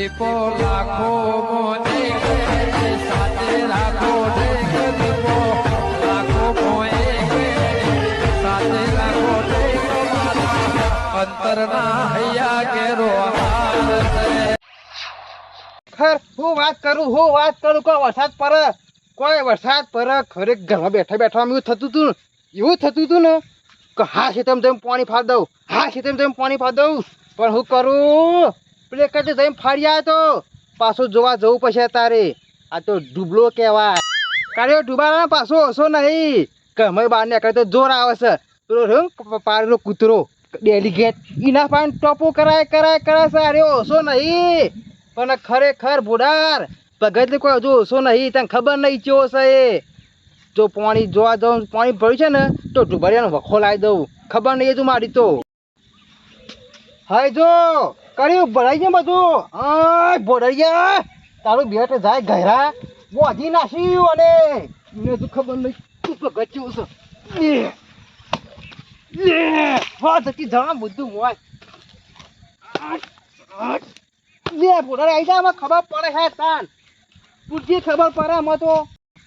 દીપો લાખો સાથે રાખો લાખો સાથે રાખો અંતરના હૈયા કેરો ખર, હું વાત કરું, હું વાત કરું કોઈ વરસાદ પડે, કોઈ વરસાદ પડે, ખરે ઘરમાં બેઠા બેઠા એવું થતું હતું એવું થતું હતું ને, કે હા છે તેમ પાણી ફાડ દઉં, હા છે તેમ પાણી ફાડ દઉં, પણ હું કરું? પેલે કદી જઈને ફાડી આવ્યો તો. પાછું જોવા જવું પડશે તારે. આ તો ડૂબલો કહેવાય. કાઢ્યો ડૂબાડા પાછો ઓછો નહીં. ઘરમાં બહાર નીકળે તો જોર આવે છે. પેલો રહ્યો ને કૂતરો. ડેલિગેટ એના પાન ટોપો કરાય કરાય કરાય છે. અરે ઓછો નહીં. પણ ખરેખર બુડાર ભગત કોઈ હજુ ઓછો નહીં. તને ખબર નહીં ચેવો છે એ. જો પાણી જોવા જાઉં, પાણી ભર્યું છે ને, તો ડુબરિયાનો વખો લાવી દઉં. ખબર નહીં તું મારી તો. હાય જો. કર્યું, ભરાઈ ગયું બધું. હા ભરાઈ તારું બેટ જાય ગહેરા બોધી નાખ્યું અને મને તો ખબર નહીં તું ચેવું છે. હા જતી જવા બધું મોય. લે બોલારે આવી જાય ખબર પડે હે તાન. પૂરતી ખબર પડે આમાં તો.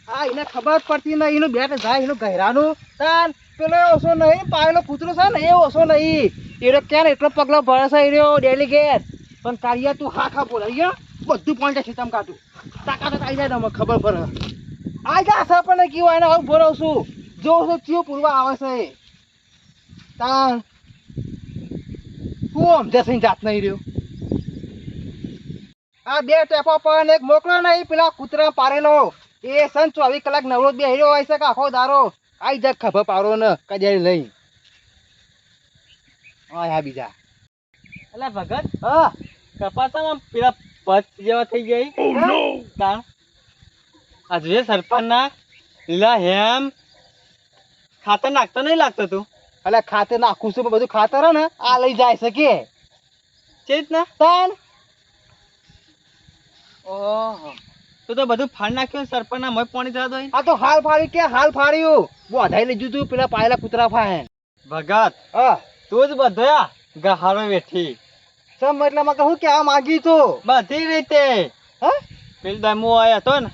આ એને ખબર પડતી નહીં, એનું બેટ જાય, એનું ગહેરાનું તાન પેલો ઓછો નહીં, પાયેલો કૂતરો છે ને, એ ઓછો નહીં. એનો ક્યાં એટલો પગલો ભરે છે ડેલી ડેલિગેટ પણ કાઢ્યા તું હા ખા બોલ અહીંયા બધું પોઈન્ટ છે તમ કાઢું. તાકાત આવી જાય ને ખબર પડે. આ જા સર પણ કેવું એને હું ભરાવ છું. જો છું ચિયો પૂરવા આવે છે. તાન હું સમજે છે જાત નહીં રહ્યો. આ બે ટેપો પર એક મોકલો નહીં, પેલા કૂતરા પારેલો. એ સન ચોવીસ કલાક નવરો બે બેહ્યો હોય છે કે આખો દારો. આઈ જા ખબર પારો ને કજારી લઈ. હા બીજા. અલા ભગત હા. કપાસામાં પેલા પચ જેવા થઈ ગઈ. તાણ આ જોઈએ સરપંચ ના લીલા હેમ ખાતર નાખતો નહીં લાગતો તું? અલે ખાતર નાખું છું પણ બધું ખાતર ને આ લઈ જાય શકે કે. ચેત ના તાન ઓહો. તું તો બધું ફાડ નાખ્યું સરપંચ ના મય પાણી દો આ તો હાલ ફાડી કે હાલ ફાડ્યું? બોધાઈ લીધું તું પેલા પાયેલા કૂતરા ફાહે. ભગત હા. તું જ બધો ગહારો બેઠી સમ એટલામાં કે આ માગી તો બધી રીતે. હા? પેલી દમો આયો હતો ને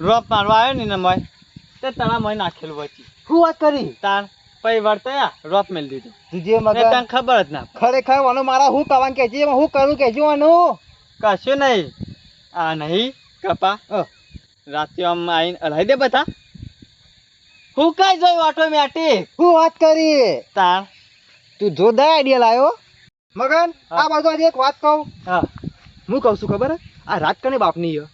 રોપ મારવા આવ્યો ને મય તે તણા મય નાખેલું વચ્ચે. શું વાત કરી? તાર પછી વર્તયા રોપ મેલ દીધું. ને મગર તને ખબર જ ના ખરેખર વાનો મારા હું કહેવાનું કેજી હું કરું કે જો આનું? કશું નહીં. આ નહીં. કપા. રાતે આમ આવીને હલાવી દે બધા? હું કઈ જોયું ઓટોમેટિક હું વાત કરી. તાર તું જોરદાર આઈડિયા લાવ્યો મગન આ બાજુ આજે એક વાત કહું. હા. હું કહું છું ખબર આ રાત કને બાપની કોઈ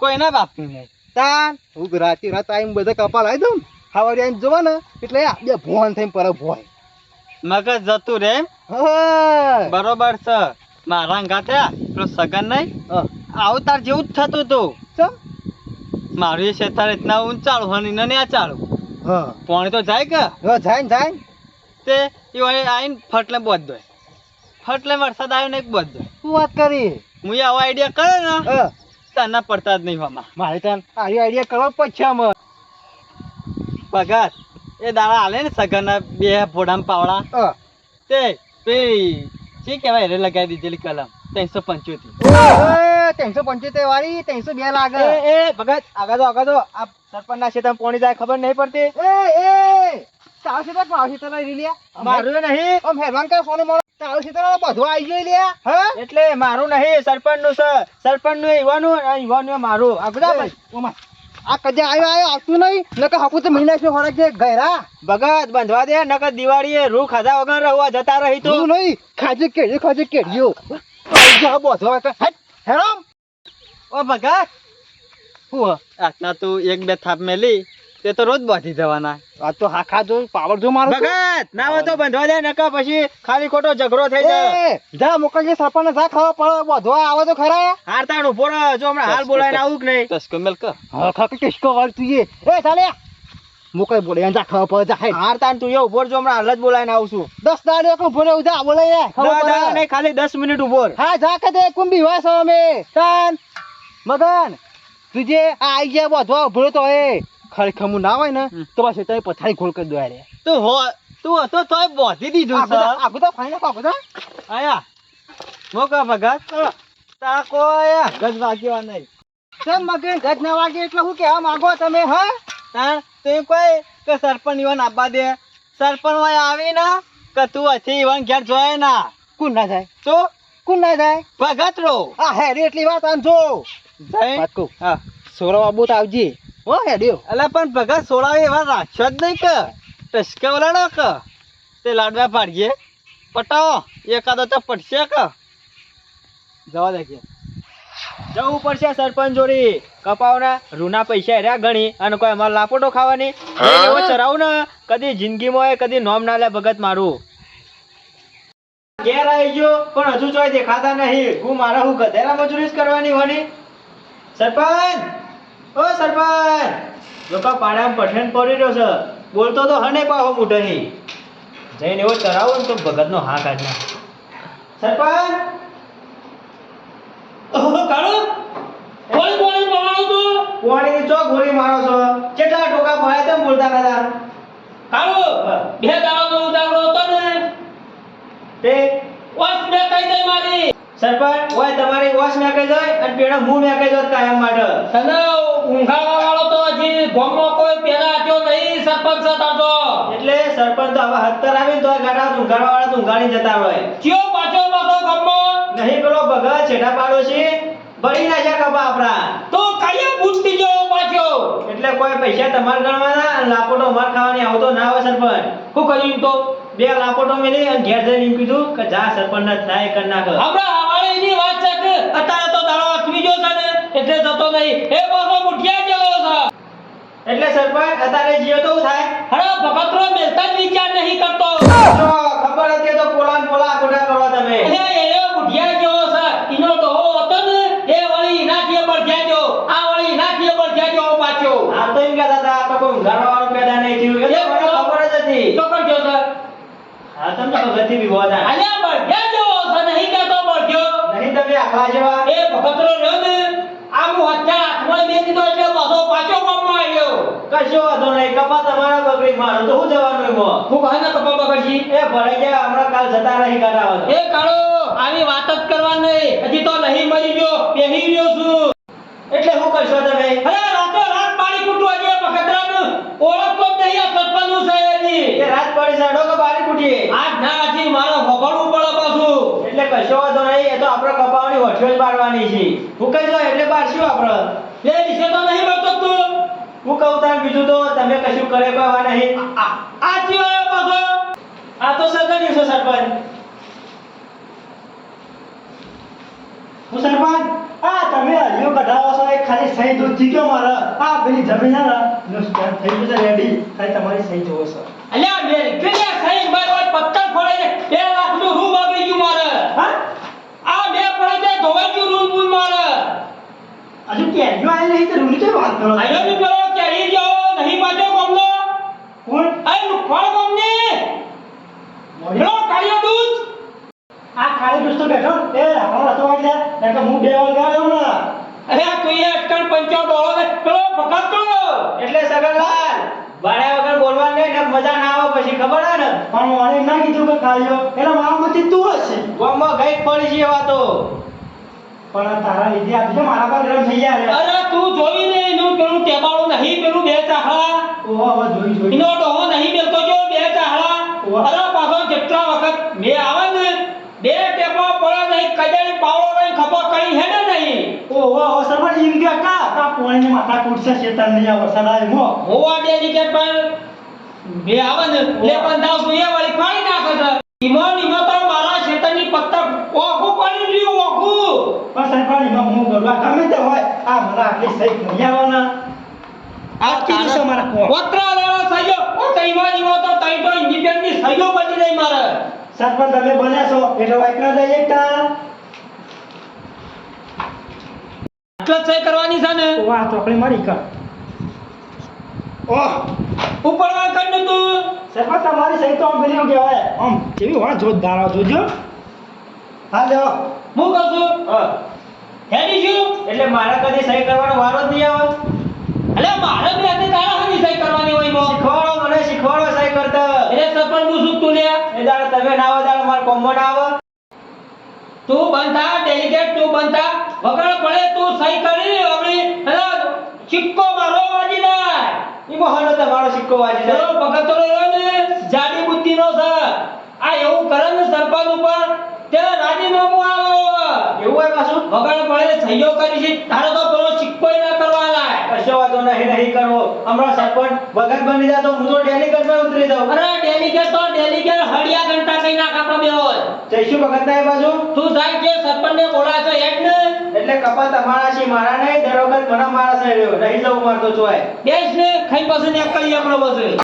કોઈના બાપની નહીં. તાન હું રાતે રાત આવીને બધા કપા લાવી દઉં ખાવા આવીને જોવા ને એટલે આ બે ભોન થઈને પર ભોય મગજ જતું રે? બરોબર છે. મારા ગાતે પેલો સગન નહીં? હા. આવું તાર જેવું જ થતું હતું? મારું એ શેતાર એટલા ઊંચાળું હની ને આ ચાળું હા. પાણી તો જાય કે? હા જાય ને જાય તે એ આવીને ફટલે બોધ દો ફટલે વરસાદ આવ્યો ને એક બોધ દો શું વાત કરી? હું આવો આઈડિયા કરે ને તને પડતા જ નહીં હોમાં. મારે ત્યાં આવી આઈડિયા કરવા પછી આમ. પગાર. એ દાડા હાલે ને સગન બે ભોડામાં પાવડા. તે પેલી શી કહેવાય રે લગાવી દીધેલી કલમ ત્રણસો પંચોતેર. ત્રણસો પંચોતેર વાળી ત્રણસો બે લાગે. એ ભગત આગળ તો આગળ તો આ સરપંચ ના ક્ષેત્ર પોણી જાય ખબર નહીં પડતી. એ એ તારો ક્ષેત્ર પાવ છે લઈ લ્યા? મારું નહીં. આમ હેરાન કરે ફોન મોડું તારો ક્ષેત્ર બધો આવી ગયો લ્યા. હા? એટલે મારું નહીં સરપંચનું સર સરપંચનું યુવાનું અને મારું. આ બધા આ કદે આવ્યો આવ્યો આવતું નહીં. નકર હાકુ તો મહિના છે હોરક છે ગયરા ભગત બંધવા દે નકર દિવાળીએ રૂ ખાધા વગર રહેવા જતા રહી તું. નહીં ખાજે કેડ્યો ખાજે કેડ્યો જા હટ. હેરામ? ઓ ભગત! હું? આટલા તું એક બે થાપ મેલી તે તો રોજ બાંધી જવાના આ તો હાખા જો પાવર જો મારો ભગત ના હોય તો બંધવા દે નકા પછી ખાલી ખોટો ઝઘડો થઈ જાય. જા મોકલજે સરપંચ જા ખાવા પડે બધો આવે તો ખરા. હારતાણ ઊભો જો હમણાં હાલ બોલાવીને આવું કે નહીં. તસ્કો મેલ કર. હા ખાકે કિસકો વાળ તું એ. એ ચાલે મોકલે બોલે એંજા ખાવા પડે જા હાર તાન તું એ ઊભો રહો, જો હમણાં હાલ જ બોલાઈને આવું છું દસ દાડે કો ભરે ઉધા બોલે એ ખબર ના, ના, પડે. નહીં, ખાલી દસ મિનિટ ઊભો હા જા કે દે કુંભી છો અમે. તાન મગન તુજે આ આઈ ગયા બધો ભરો તો એ. હું ના હોય ને તો બસ એ પથારી ખોલ કરી દો યાર તું હો તું હતો તોય બોધી દીધું છે આગુ તો ફાઈને કો તો આયા. મોકા ભગત. તારા આયા ગજ વાગ્યો નહીં. કેમ મગે ગજ ના વાગે એટલે હું કહેવા માંગો તમે હા? તાર તે કોઈ કે સરપંચ ઈવન આપવા દે? સરપંચ વાય આવી ના કે તું હથી ઈવન ઘેર જોય ના કુ ના જાય? તો? કુ ના જાય? ભગત રો આ હેરી એટલી વાત આમ જો. જય. પાકુ હા. સોરો બાબુ તો આવજી. હો હેડ્યો અલા પણ ભગત સોળાવી એવા રાખ્યો જ નહીં કે. ટસકે ઓલાડો કે. તે લાડવા પાડીએ. પટાવો. એકાદો તો પડશે કે. જવા દે કે જવું પડશે સરપંચ જોડી. કપાવના રૂના પૈસા રહ્યા ગણી અને કોઈ અમારે લાપોટો ખાવાની. એવો ચરાવું ને કદી જિંદગીમાં એ કદી નોમ ના લે ભગત મારું. ઘેર આવી ગયો પણ હજુ જોઈ દેખાતા નહીં. હું મારા હું ગધેરા મજૂરી જ કરવાની હોની સરપંચ! ઓ સરપંચ! લોકો પાડામાં પઠેન પડી રહ્યો છે. બોલતો તો હને પાહો મોઢેથી જઈને એવો ચરાવો ને તો ભગતનો હા કાઢના સરપંચ! કાળો કોણ તું ચો ગોળી મારો છો? કેટલા ટોકા પડ્યા તેમ બોલતા નતા કાળો બે દાડો નો ઉતાવળો હતો ને? તે ઓસ મે કહી દે મારી. સરપંચ ઓય તમારી ઓસ મે કહી જાય અને પેડો મે કહી જાય કાયમ માટે. તને ઊંઘાવા વાળો તો હજી ગામમાં કોઈ પેલા આટ્યો નહીં સરપંચ તાર એટલે સરપંચ તો હવે હત્તર આવી તો ગાડા ઊંઘાવા વાળા તો ઊંઘાડી જતા હોય. કયો પાછો પાછો ગામમાં નહીં પેલો ભગત છેડા પાડો છે બળી નાખ્યા કપા આપણા. તો કયા બુદ્ધિ જો પાછો? એટલે કોઈ પૈસા તમારે ગણવાના અને લાપોટો અમાર ખાવાની આવતો ના હોય સરપંચ. શું કર્યું તો? બે લાપોટો મેલી અને ઘેર જઈને કીધું કે જા સરપંચ ના થાય કર નાખ. હમણાં હવારે એની વાત છે કે અત્યારે તો દાડો અટવી ગયો છે એટલે જતો નહીં. એ એટલે સરપંચ અત્યારે જીઓ તો થાય? હરે ભગતરો મેલતા જ વિચાર નહીં કરતો. ખબર હતી તો પોલા પોલા ખોટા કરો તમે. એ મુઠિયા જેવો છે તો હો હતો ને એ વળી એનાથી બળજ્યા જાજો. આ વળી એનાથી બળજ્યા જેવો પાછો. આ તો એમ કહેતા હતા આ તો કોઈ ઊંઘાડવા વાળો પેદા નહીં થયું. એ મને ખબર જ હતી. તો પણ જો સર. હા તમને ભગતથી વિવાદ આ અલ્યા બળજ્યા જેવો છે નહીં કહેતો બળજ્યો નહીં તમે આખા જેવા. એ ભગતરો રહ્યો ને આ હું હત્યા હાથમાં દે દીધો એટલે પાછો પાછો ગામમાં આવ્યો કશો વાંધો નહીં. કપા તમારા બગડી મારો. તો હું જવાનું એમાં? હું ભાઈને કપા બગડજી એ ભરાઈ ગયા હમણાં કાલ જતા રહી કાઢાવા એ કાળો આવી વાત જ કરવા નહીં. હજી તો નહીં મરી ગયો. બેહી ગયો છું. એટલે હું કરશો તમે? અરે રાતો રાત પાણી કૂટવા જે પકતરાનું ઓળખ તો નહીં આ સત્પનું છે એની. એ રાત પાણી સાડો કે પાણી કૂટીએ? આજ ના આજી મારો હોભળવું પડે પાછું. એટલે કશો વાંધો નહીં. એ તો આપણે કપાવાની વઠીઓ જ બાળવાની છે. હું કહી દો એટલે બારશું આપણે. એ દિશે તો નહીં મળતો તું હું કહું તાર બીજું તો તમે કશું કરે બાવા નહીં. આ ચીવાયો પાછો. આ તો સગડ્યું છે સરપંચ. હું સરપંચ? આ તમે હરિયો કઢાવો છો એ ખાલી સહી દૂધથી ગયો મારે. આ પેલી જમીન હે ને થઈ ગયું છે રેડી ખાલી તમારી સહી જોવો છો. અલ્યા બે કે સહી મારો પત્તર ફોડે છે. બે લાખનું રૂમ આવી ગયું મારે. હા? આ બે પડે છે ધોવાઈ ગયું રૂમ મારે. હજુ કેરીઓ આવી નહીં તો રૂમ કઈ વાત કરો? આયો ની પેલો કેરી જેવો નહીં પાછો કોણ? કાળિયો દૂધ આ બેઠો. એ આપણો રતો વાગી જાય. એટલે હું બે વાર ગાયો ને. અરે તું અટકણ પંચો ડોળો ને. પેલો ભગત તો એટલે સગનલાલ ભાડ્યા વગર બોલવાનું નહીં ને મજા ના આવે પછી ખબર હે ને. પણ મને ના કીધું કે કાળીઓ. એટલે મારા મતી તું હશે ગોમમાં ગઈ પડી છે એવા તો પણ તારા લીધે આ મારા પર ગરમ થઈ ગયા અરે તું જોઈ ને એનું પેલું ટેબાળું નહીં પેલું બે ચાહડા ઓહો હવે જોઈ જોઈ. એનો ડોહો નહીં મેલતો જો બે વાહ. અરે પાછો જેટલા વખત મેં આવે ને બે ટેપા પડે નહીં કદાચ પાવડો નહીં ખબર કઈ ને નહીં. ઓહો હવે એમ કે કા? કા પોણીને માથા કૂટશે શેતાન નહીં આ વરસાદ આવે મો હોવા દે ની પર પણ બે આવે ને લે પણ દાવ સુએ વાળી પાડી નાખે છે. ઈમો તો મારા શેતરની પત્તર ઓખું પડી રહ્યું ઓખું. પણ સરપંચ એમાં હું કરવા ગમે તે હોય આ મને આટલી સહી નહીં આવવાના. આ કીધું છે મારા લેવા સહયો ઓ તઈમાં ઈમો તો તઈ તો ઇન્ડિપેન્ડની સહયો બની રહી મારે. સરપંચ તમે બન્યા છો. એટલે વાઈક જઈએ કા આટલો સહી કરવાની છે ને? વાહ ચોકડી મારી કર. ઓહ ઉપર વાળ કર ને તું સરપંચ તમારી સહી તો આમ પેલી કહેવાય. આમ કેવી વાહ જોરદાર જોજો. હા લ્યો હું કહું છું? હેડી શું એટલે મારે કદી સહી કરવાનો વારો જ નહીં આવે અલે મારે બે હાથે તારા હાથે સહી કરવાની હોય મો શીખવાડો મને શીખવાડો સહી કરતા એટલે સરપંચ હું શું તું લે એ દાડે તમે ના આવો મારા કોમ્બો ના આવો. તું બંધા ડેલિગેટ તું બંધા વગર પડે તું સહી કરી હવે અરે સિક્કો મારો વાજી ના એમાં હનો તમારો સિક્કો વાજી જાય ભગત રહ્યો ને જાડી બુદ્ધિનો છે. આ એવું કરે ને સરપંચ ઉપર તે રાજીનામું આવો. એવું હોય પાછું? વગર પડે સહયોગ કરી છે. તારો તો પેલો સિક્કોય ના કરવા લાય. કશો વાંધો નહીં નહીં કરવો. હમણાં વગર બની તો હું તો ડેલિગેટમાં ઉતરી જાઉં. અરે ડેલિગેટ તો ડેલિગેટ હડિયા ઘંટા કઈ ના કાપા બે હોય. જઈશું ભગત ના બાજુ તું જાય કે સરપંચને બોલાશે હેડ ને. એટલે કપા તમારા છે મારા નહીં દર વખત મને મારા છે નહીં જવું મારતો ચોય બેસ ને ખાઈ પાસે ને કરીએ આપણો બસ